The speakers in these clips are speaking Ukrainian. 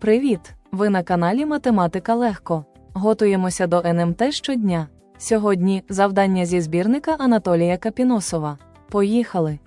Привіт! Ви на каналі Математика Легко. Готуємося до НМТ щодня. Сьогодні завдання зі збірника Анатолія Капіносова. Поїхали!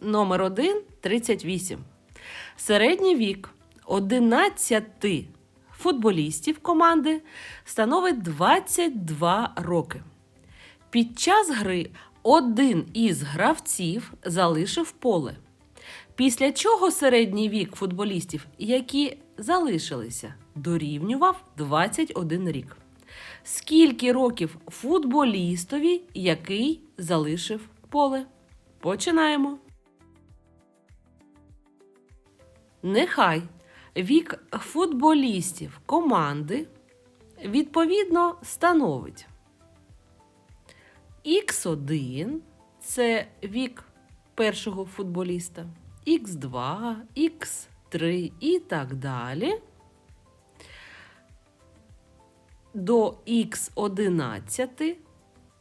Номер 1 38. Середній вік 11 футболістів команди становить 22 роки. Під час гри один із гравців залишив поле. Після чого середній вік футболістів, які залишилися, дорівнював 21 рік. Скільки років футболістові, який залишив поле? Починаємо. Нехай вік футболістів команди відповідно становить Х1 це вік першого футболіста, Х2, Х3 і так далі. До Х11,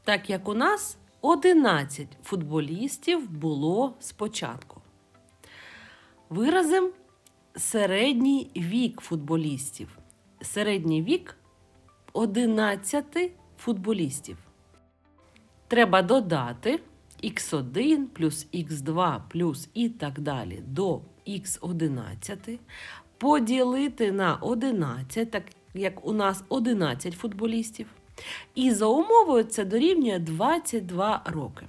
так як у нас 11 футболістів було спочатку. Виразимо середній вік футболістів. Середній вік 11 футболістів. Треба додати х1 плюс х2 плюс і так далі до х11, поділити на 11, так як у нас 11 футболістів. І за умовою це дорівнює 22 роки.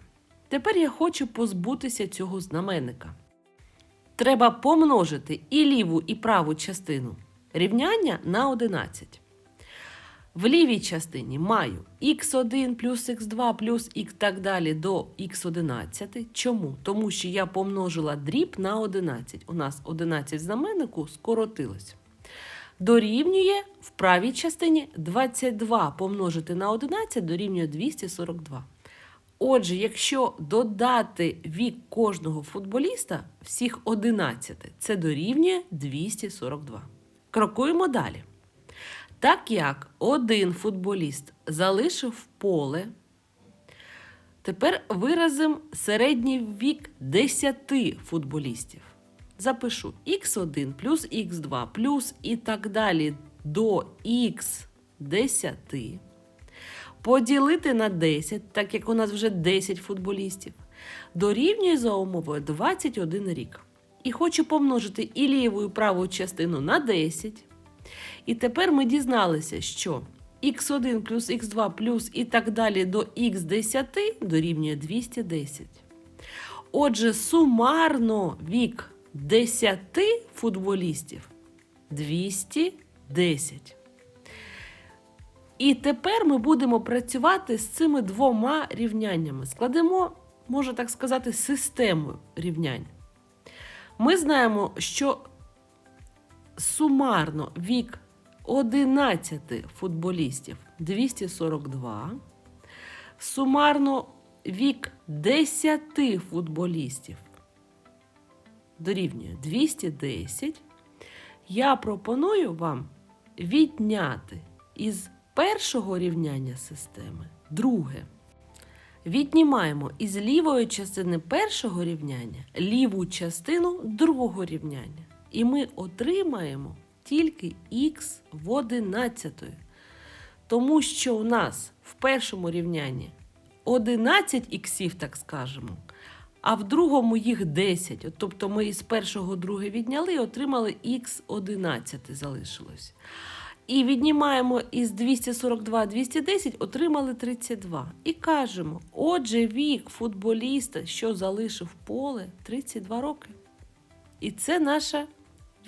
Тепер я хочу позбутися цього знаменника. Треба помножити і ліву, і праву частину рівняння на 11. В лівій частині маю х1 плюс х2 плюс і так далі до х11. Чому? Тому що я помножила дріб на 11. У нас 11 знаменнику скоротилось. Дорівнює в правій частині 22 помножити на 11 дорівнює 242. Отже, якщо додати вік кожного футболіста, всіх 11, це дорівнює 242. Крокуємо далі. Так як один футболіст залишив поле, тепер виразимо середній вік 10 футболістів. Запишу х1 плюс х2 плюс і так далі до х10 поділити на 10, так як у нас вже 10 футболістів, дорівнює за умовою 21 рік. І хочу помножити і ліву, і праву частину на 10. І тепер ми дізналися, що х1 плюс х2 плюс і так далі до х10 дорівнює 210. Отже, сумарно вік 10 футболістів 210. І тепер ми будемо працювати з цими двома рівняннями. Складемо, можна так сказати, систему рівнянь. Ми знаємо, що сумарно вік 11 футболістів 242, сумарно вік 10 футболістів дорівнює 210. Я пропоную вам відняти із першого рівняння системи друге. Віднімаємо із лівої частини першого рівняння ліву частину другого рівняння. І ми отримаємо тільки х в 11. Тому що у нас в першому рівнянні 11 іксів, так скажемо, а в другому їх 10. От, Тобто ми із першого друге відняли і отримали х 11 залишилось. І віднімаємо із 242 210, отримали 32. І кажемо: отже, вік футболіста, що залишив поле, 32 роки. І це наша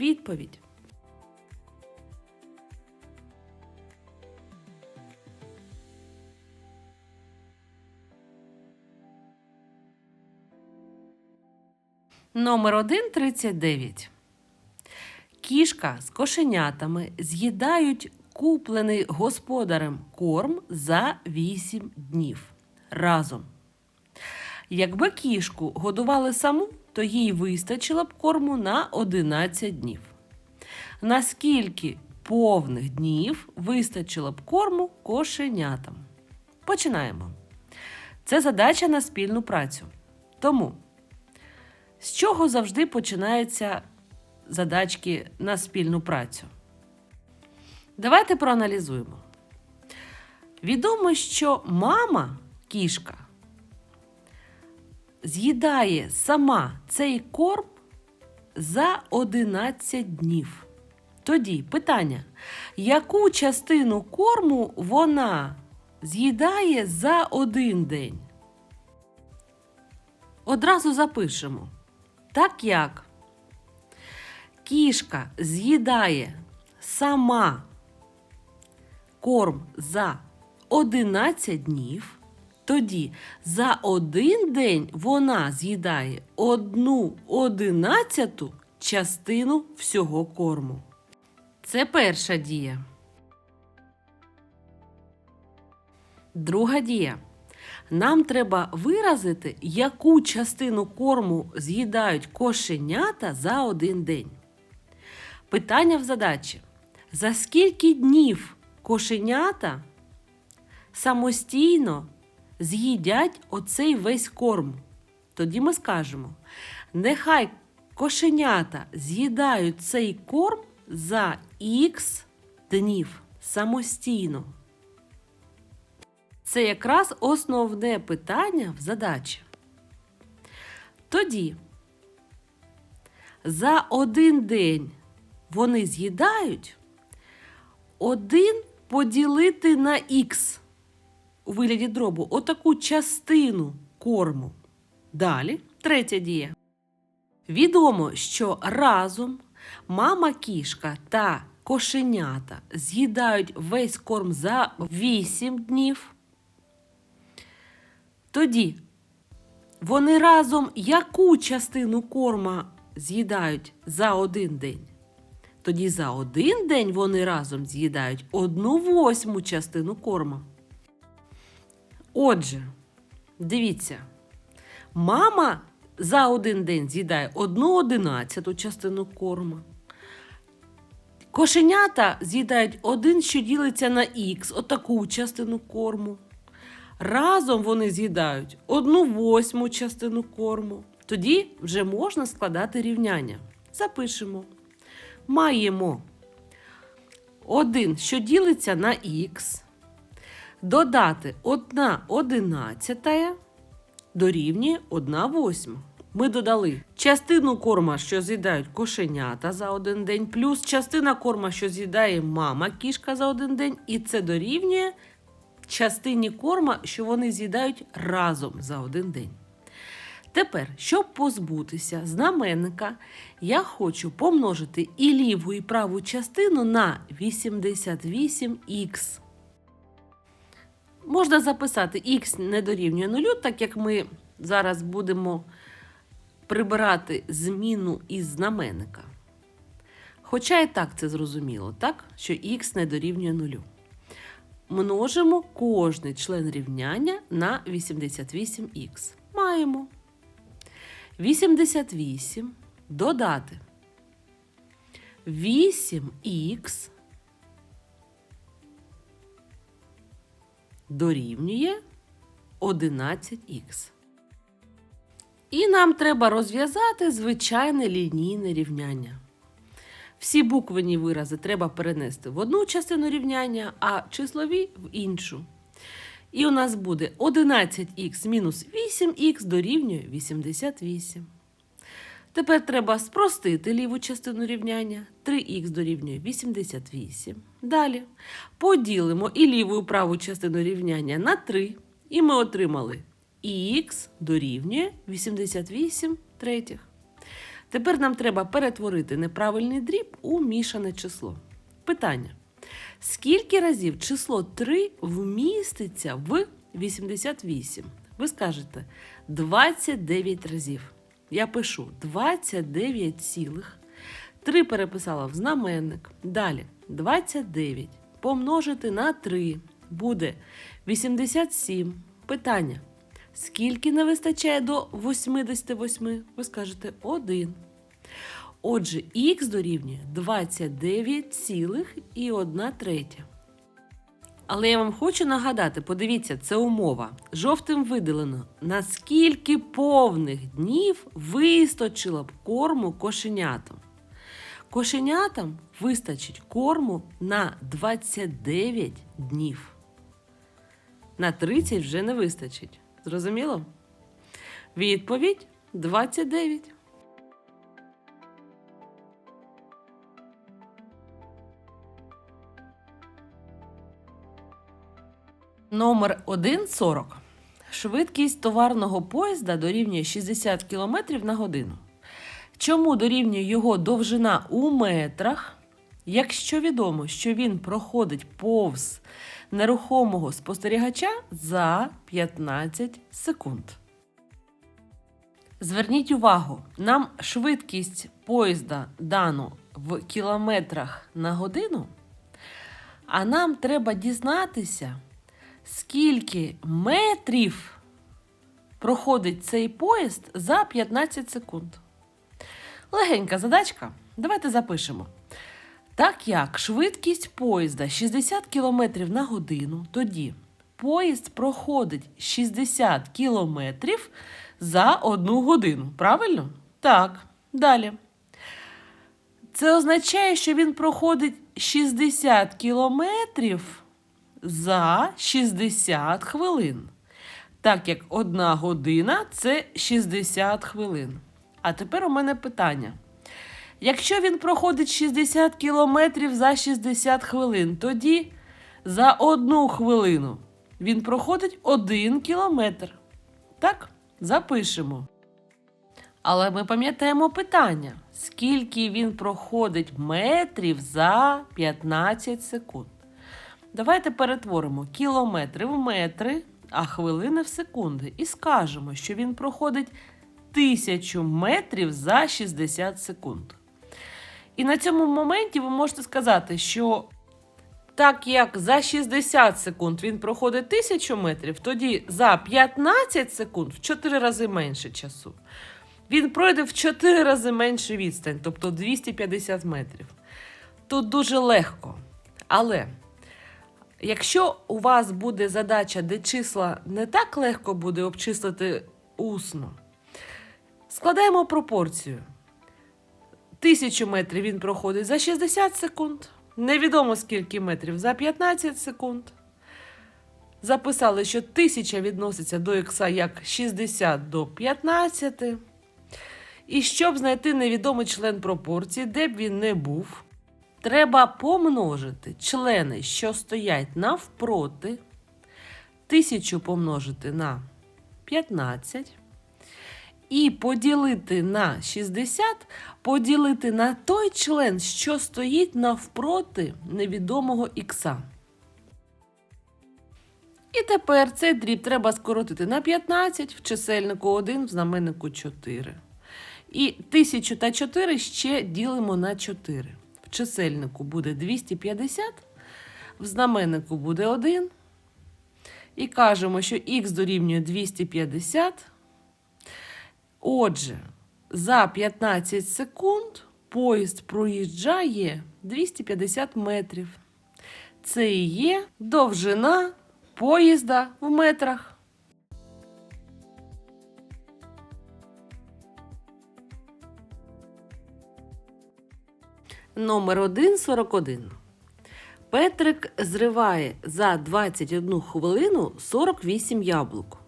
відповідь. Номер 1 39. Кішка з кошенятами з'їдають куплений господарем корм за 8 днів разом. Якби кішку годували саму, то їй вистачило б корму на 11 днів. Наскільки повних днів вистачило б корму кошенятам? Починаємо. Це задача на спільну працю. Тому З чого завжди починаються задачки на спільну працю? Давайте проаналізуємо. Відомо, що мама кішка з'їдає сама цей корм за 11 днів. Тоді питання: яку частину корму вона з'їдає за один день? Одразу запишемо. Так як кішка з'їдає сама корм за 11 днів, тоді за один день вона з'їдає одну одинадцяту частину всього корму. Це перша дія. Друга дія. Нам треба виразити, яку частину корму з'їдають кошенята за один день. Питання в задачі: за скільки днів кошенята самостійно з'їдять оцей весь корм? Тоді ми скажемо: нехай кошенята з'їдають цей корм за х днів самостійно. Це якраз основне питання в задачі. Тоді за один день вони з'їдають один поділити на х у вигляді дробу отаку частину корму. Далі третя дія. Відомо, що разом мама кішка та кошенята з'їдають весь корм за 8 днів. Тоді вони разом яку частину корма з'їдають за один день? Тоді за один день вони разом з'їдають одну восьму частину корма. Отже, дивіться, мама за один день з'їдає одну одинадцяту частину корма. Кошенята з'їдають один, що ділиться на х, отаку частину корму. Разом вони з'їдають одну восьму частину корму. Тоді вже можна складати рівняння. Запишемо. Маємо 1, що ділиться на х, додати 1 одинадцята дорівнює 1 восьма. Ми додали частину корма, що з'їдають кошенята за один день, плюс частина корма, що з'їдає мама кішка за один день, і це дорівнює частині корма, що вони з'їдають разом за один день. Тепер, щоб позбутися знаменника, я хочу помножити і ліву, і праву частину на 88х. Можна записати х не дорівнює нулю, так як ми зараз будемо прибирати зміну із знаменника. Хоча і так це зрозуміло, так? що х не дорівнює нулю. Множимо кожний член рівняння на 88х. Маємо 88 додати 8х дорівнює 11х. І нам треба розв'язати звичайне лінійне рівняння. Всі буквені вирази треба перенести в одну частину рівняння, а числові в іншу. І у нас буде 11х мінус 8х дорівнює 88. Тепер треба спростити ліву частину рівняння. 3х дорівнює 88. Далі поділимо і ліву і праву частину рівняння на 3. І ми отримали х дорівнює 88 третіх. Тепер нам треба перетворити неправильний дріб у мішане число. Питання. Скільки разів число 3 вміститься в 88? Ви скажете 29 разів. Я пишу 29 цілих. 3 переписала в знаменник. Далі 29 помножити на 3 буде 87. Питання. Скільки не вистачає до 88? Ви скажете 1. Отже, х дорівнює 29,1 третя. Але я вам хочу нагадати, подивіться, це умова. Жовтим виділено, наскільки повних днів вистачило б корму кошенятам. Кошенятам вистачить корму на 29 днів. На 30 вже не вистачить. Зрозуміло? Відповідь 29. Номер 1.40. Швидкість товарного поїзда дорівнює 60 км на годину. Чому дорівнює його довжина у метрах? Якщо відомо, що він проходить повз нерухомого спостерігача за 15 секунд. Зверніть увагу, нам швидкість поїзда дану в кілометрах на годину, а нам треба дізнатися, скільки метрів проходить цей поїзд за 15 секунд. Легенька задачка. Давайте запишемо. Так як швидкість поїзда 60 км на годину, тоді поїзд проходить 60 км за одну годину. Правильно? Так. Далі. Це означає, що він проходить 60 кілометрів за 60 хвилин. Так як одна година це 60 хвилин. А тепер у мене питання. Якщо він проходить 60 кілометрів за 60 хвилин, тоді за одну хвилину він проходить 1 кілометр. Так, запишемо. Але ми пам'ятаємо питання: скільки він проходить метрів за 15 секунд. Давайте перетворимо кілометри в метри, а хвилини в секунди. І скажемо, що він проходить 1000 метрів за 60 секунд. І на цьому моменті ви можете сказати, що так як за 60 секунд він проходить 1000 метрів, тоді за 15 секунд в 4 рази менше часу. Він пройде в 4 рази менше відстань, тобто 250 метрів. Тут дуже легко. Але якщо у вас буде задача, де числа не так легко буде обчислити усно, складаємо пропорцію. Тисячу метрів він проходить за 60 секунд. Невідомо скільки метрів за 15 секунд. Записали, що 1000 відноситься до х як 60 до 15. І щоб знайти невідомий член пропорції, де б він не був, треба помножити члени, що стоять навпроти. 1000 помножити на 15. І поділити на 60, поділити на той член, що стоїть навпроти невідомого ікса. І тепер цей дріб треба скоротити на 15, в чисельнику 1, в знаменнику 4. І 1000 та 4 ще ділимо на 4. В чисельнику буде 250, в знаменнику буде 1. І кажемо, що х дорівнює 250. Отже, за 15 секунд поїзд проїжджає 250 метрів. Це і є довжина поїзда в метрах. Номер 1,41. Петрик зриває за 21 хвилину 48 яблук.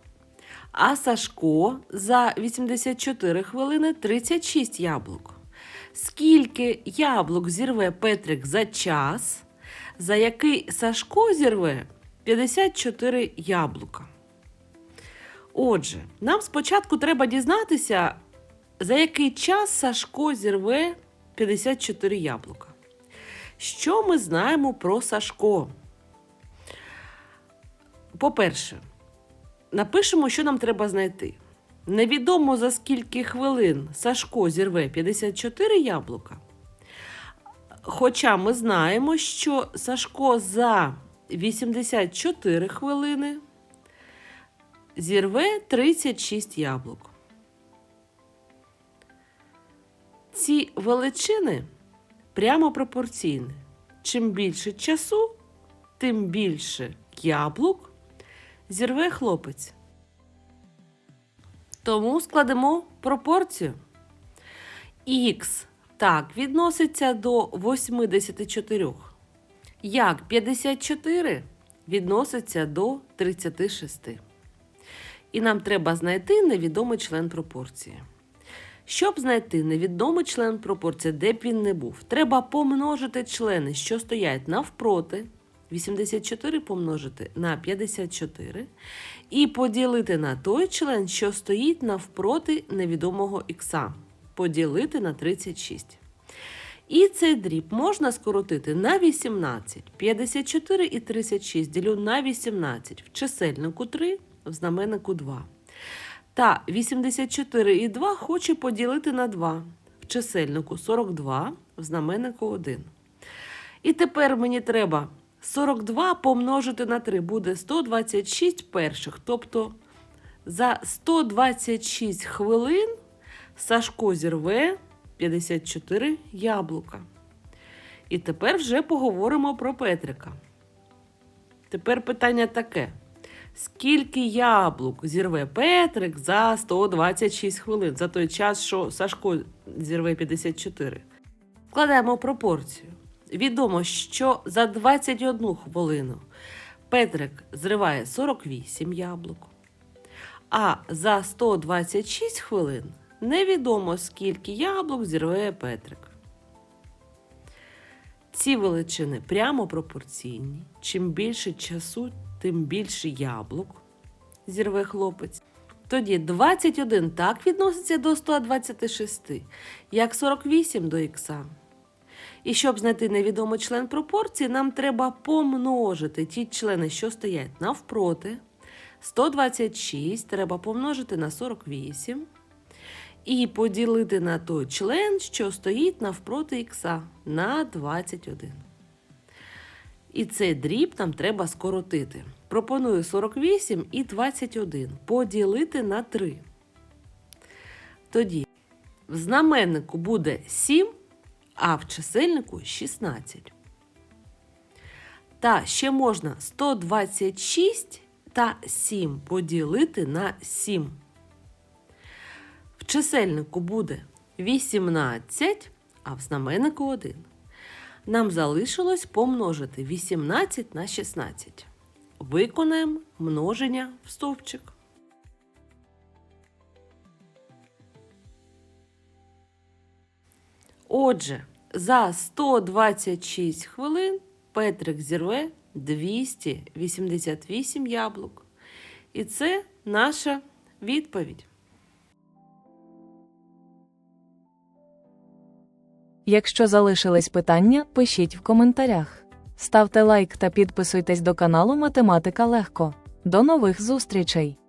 А Сашко за 84 хвилини 36 яблук. Скільки яблук зірве Петрик за час, за який Сашко зірве 54 яблука. Отже, нам спочатку треба дізнатися, за який час Сашко зірве 54 яблука. Що ми знаємо про Сашко? По-перше, напишемо, що нам треба знайти. Невідомо за скільки хвилин Сашко зірве 54 яблука. Хоча ми знаємо, що Сашко за 84 хвилини зірве 36 яблук. Ці величини прямо пропорційні. Чим більше часу, тим більше яблук зірве хлопець. Тому складемо пропорцію. Х так відноситься до 84. Як 54 відноситься до 36. І нам треба знайти невідомий член пропорції. Щоб знайти невідомий член пропорції, де б він не був, треба помножити члени, що стоять навпроти. 84 помножити на 54 і поділити на той член, що стоїть навпроти невідомого х, поділити на 36. І цей дріб можна скоротити на 18. 54 і 36 ділю на 18 в чисельнику 3, в знаменнику 2. Та 84 і 2 хоче поділити на 2 в чисельнику 42, в знаменнику 1. І тепер мені треба 42 помножити на 3 буде 126 перших. Тобто за 126 хвилин Сашко зірве 54 яблука. І тепер вже поговоримо про Петрика. Тепер питання таке: скільки яблук зірве Петрик за 126 хвилин, за той час, що Сашко зірве 54? Складаємо пропорцію. Відомо, що за 21 хвилину Петрик зриває 48 яблук, а за 126 хвилин невідомо, скільки яблук зірве Петрик. Ці величини прямо пропорційні. Чим більше часу, тим більше яблук зірве хлопець. Тоді 21 так відноситься до 126, як 48 до х. І щоб знайти невідомий член пропорції, нам треба помножити ті члени, що стоять навпроти. 126 треба помножити на 48 і поділити на той член, що стоїть навпроти х на 21. І цей дріб нам треба скоротити. Пропоную 48 і 21 поділити на 3. Тоді в знаменнику буде 7, а в чисельнику 16. Та ще можна 126 та 7 поділити на 7. В чисельнику буде 18, а в знаменнику 1. Нам залишилось помножити 18 на 16. Виконаємо множення в стовпчик. Отже, за 126 хвилин Петрик зірве 288 яблук. І це наша відповідь. Якщо залишились питання, пишіть в коментарях. Ставте лайк та підписуйтесь до каналу Математика Легко. До нових зустрічей!